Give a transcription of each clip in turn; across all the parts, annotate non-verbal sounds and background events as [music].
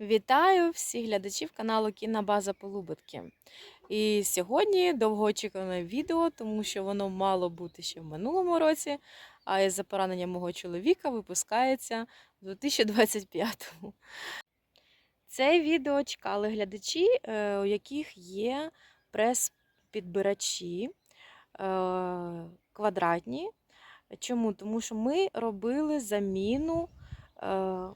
Вітаю всіх глядачів каналу Кінобаза Полубитки. І сьогодні довгоочікуване відео, тому що воно мало бути ще в минулому році, а із-за поранення мого чоловіка випускається в 2025-му. Це відео чекали глядачі, е, у яких є прес-підбирачі е, квадратні. Чому? Тому що ми робили заміну е,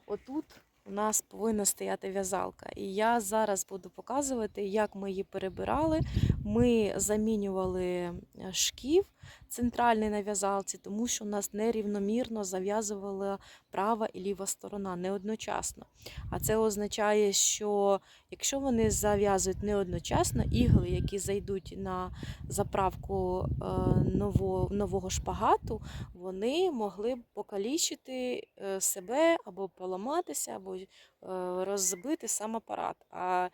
отут у нас повинна стояти в'язалка. І я зараз буду показувати, як ми її перебирали. Ми замінювали е, шків центральний на в'язалці, тому що у нас нерівномірно зав'язувала права і ліва сторона не одночасно. А це означає, що якщо вони зав'язують не одночасно, ігли, які зайдуть на заправку е, нового, шпагату, вони могли б покалічити е, себе або поламатися, або е, розбити сам апарат. А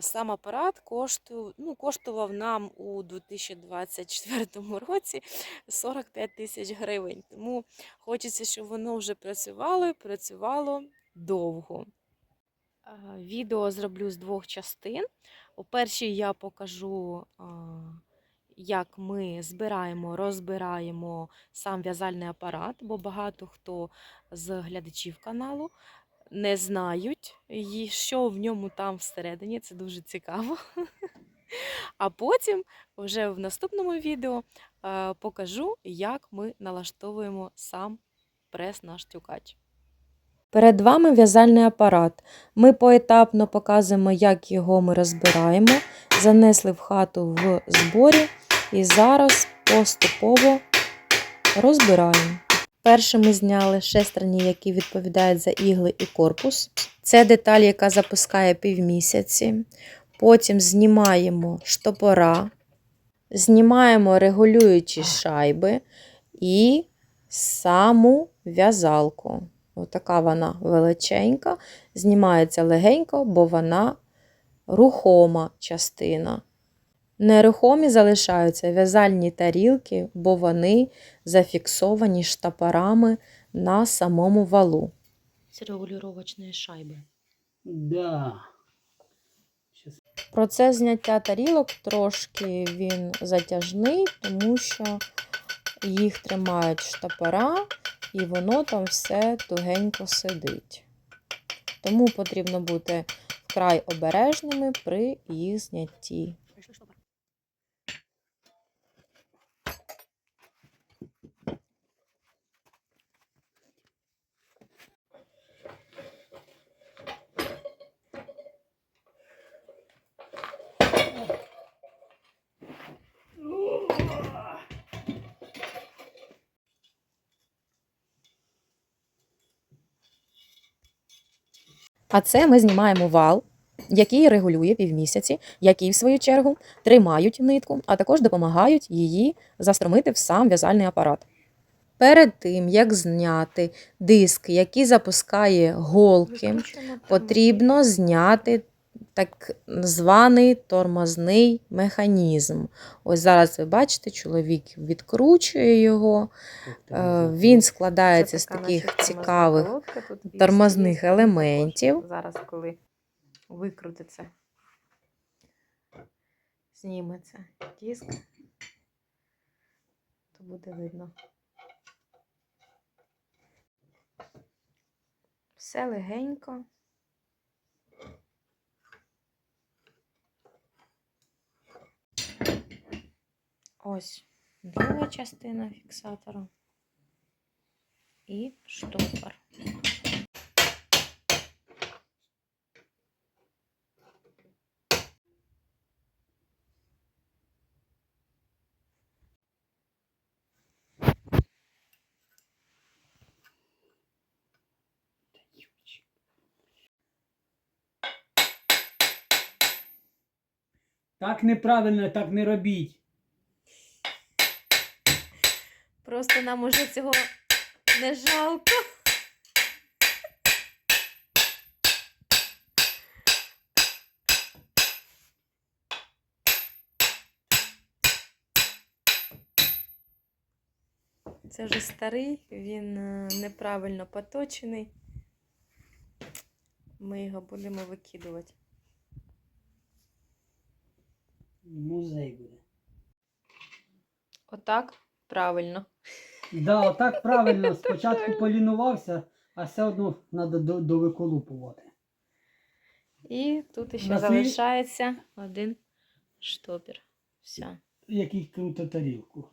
сам апарат кошту, ну, коштував нам у 2024 році 45 тисяч гривень. Тому хочеться, щоб воно вже працювало, і працювало довго. Відео зроблю з двох частин. У першій я покажу, як ми збираємо, розбираємо сам в'язальний апарат, бо багато хто з глядачів каналу не знають, що в ньому там всередині. Це дуже цікаво. [laughs] А потім, вже в наступному відео, е, покажу, як ми налаштовуємо сам прес наш тюкач. Перед вами в'язальний апарат. Ми поетапно показуємо, як його ми розбираємо. Занесли в хату в зборі і зараз поступово розбираємо. Перше ми зняли шестерні, які відповідають за ігли і корпус. Це деталь, яка запускає півмісяці. Потім знімаємо штопора, знімаємо регулюючі шайби і саму в'язалку. Отака вона величенька, знімається легенько, бо вона рухома частина. Нерухомі залишаються в'язальні тарілки, бо вони зафіксовані штапорами на самому валу. Це регулювачні шайби. Да. Процес зняття тарілок трошки він затяжний, тому що їх тримають штапора, і воно там все тугенько сидить. Тому потрібно бути вкрай обережними при їх знятті. А це ми знімаємо вал, який регулює півмісяці, які, в свою чергу, тримають нитку, а також допомагають її застромити в сам в'язальний апарат. Перед тим, як зняти диск, який запускає голки, потрібно зняти так званий тормозний механізм. Ось зараз ви бачите, чоловік відкручує його. Е, Він складається з таких цікавих тормозних елементів. Зараз, коли викрутиться, зніметься диск, то буде видно. Все легенько. Ось друга частина фіксатора і штопор. Так неправильно, так не робіть. Просто нам уже цього не жалко. Це вже старий, він е, неправильно поточений. Ми його будемо викидувати. Музей буде. Отак правильно. Да, [laughs] так правильно. Спочатку полінувався, а все одно треба довиколупувати. І тут ще залишається один штопір. Все. Який круто тарілку.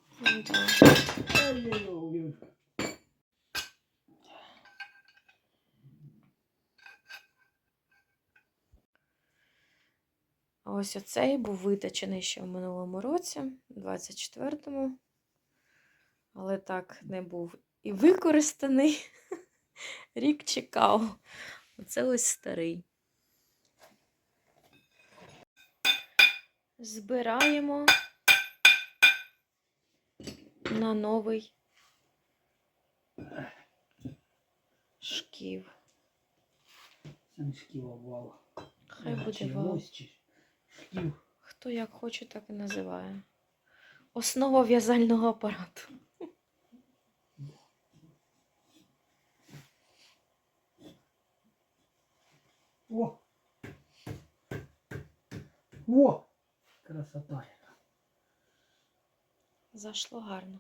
Ось оцей був виточений ще в минулому році, 24-му. Але так не був і використаний. [laughs] Рік чекав. Оце ось старий. Збираємо на новий шків. Це не шків обвал. Хай буде Чи вал. ось, чи шків. Хто як хоче, так і називає. Основа в'язального апарату. О! О! Красота. Зайшло гарно.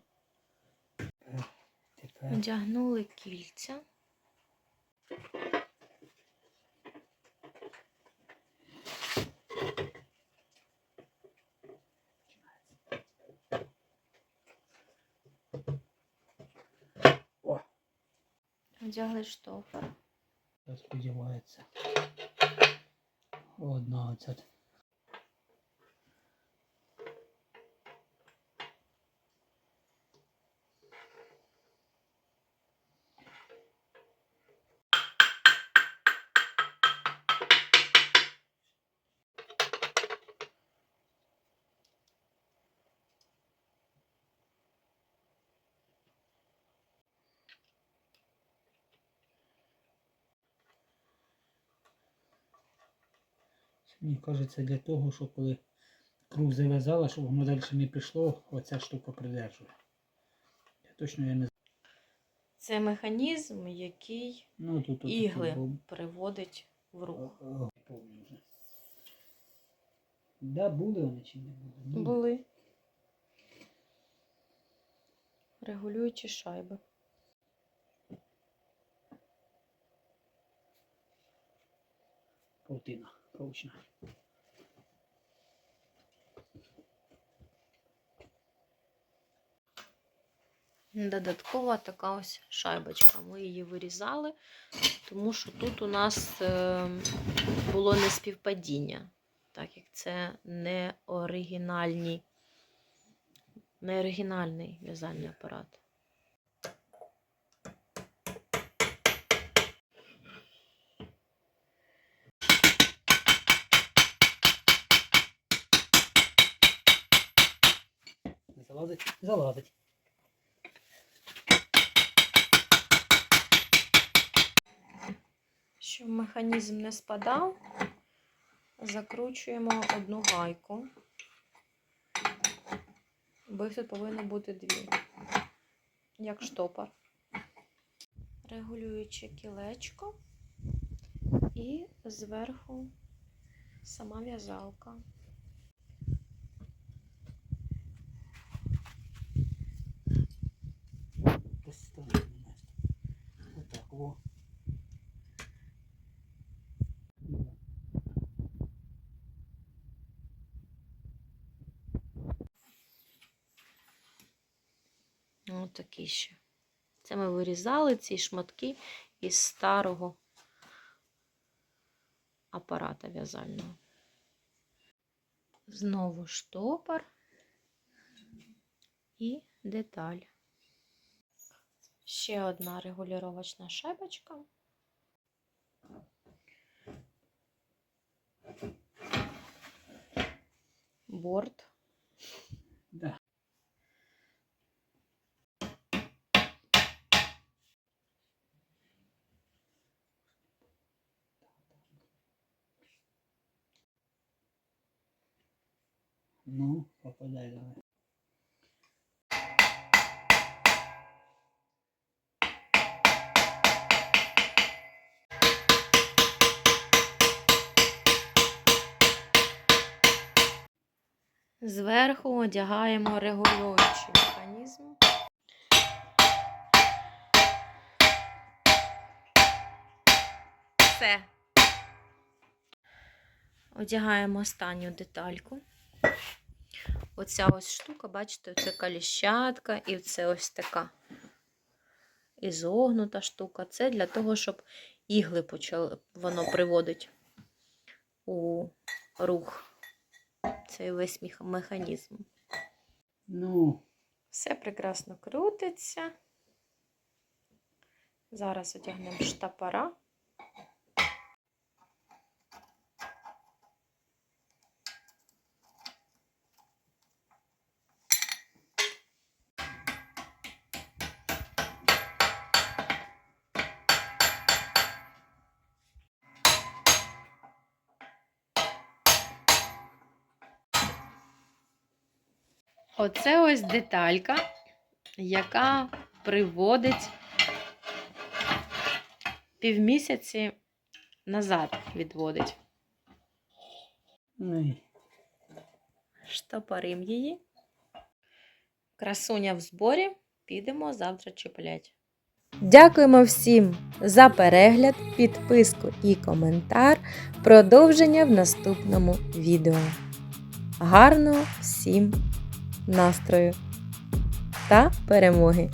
Тепер Одягнули кільця. О! Одягли штофер. Сподівається. Одна оця. Мені кажеться, для того, щоб коли круг зав'язала, щоб воно далі не пішло, оця штука придержує. Я точно я не. Це механізм, який Ну, тут, тут ігли бу- приводить в рух. Помню вже. Да, були вони чи не були? Були. Були регулюючі шайби. Паутина прочна. Додаткова така ось шайбочка. Ми її вирізали, тому що тут у нас е, було неспівпадіння, так як це не оригінальні, не оригінальний в'язальний апарат. Залазить? Залазить. Механізм не спадав, закручуємо одну гайку. Бо їх тут повинно бути дві, як штопор. Регулюючи кілечко і зверху сама в'язалка. Поставимо на Отак, во. Ось такі ще. Це ми вирізали ці шматки із старого апарата в'язального. Знову штопор і деталь. Ще одна регулювачна шайбочка. Борт. Да. Ну, попадай давай. Зверху одягаємо регулюючий механізм. Все. Одягаємо останню детальку. Оця ось штука, бачите, це каліщатка і це ось така ізогнута штука. Це для того, щоб ігли почали, воно приводить у рух цей весь механізм. Ну, Все прекрасно крутиться. Зараз одягнемо штапара. Оце ось деталька, яка приводить півмісяці назад відводить. Штопорим її. Красуня в зборі. Підемо завтра чіплять. Дякуємо всім за перегляд, підписку і коментар. Продовження в наступному відео. Гарного всім настрою та перемоги!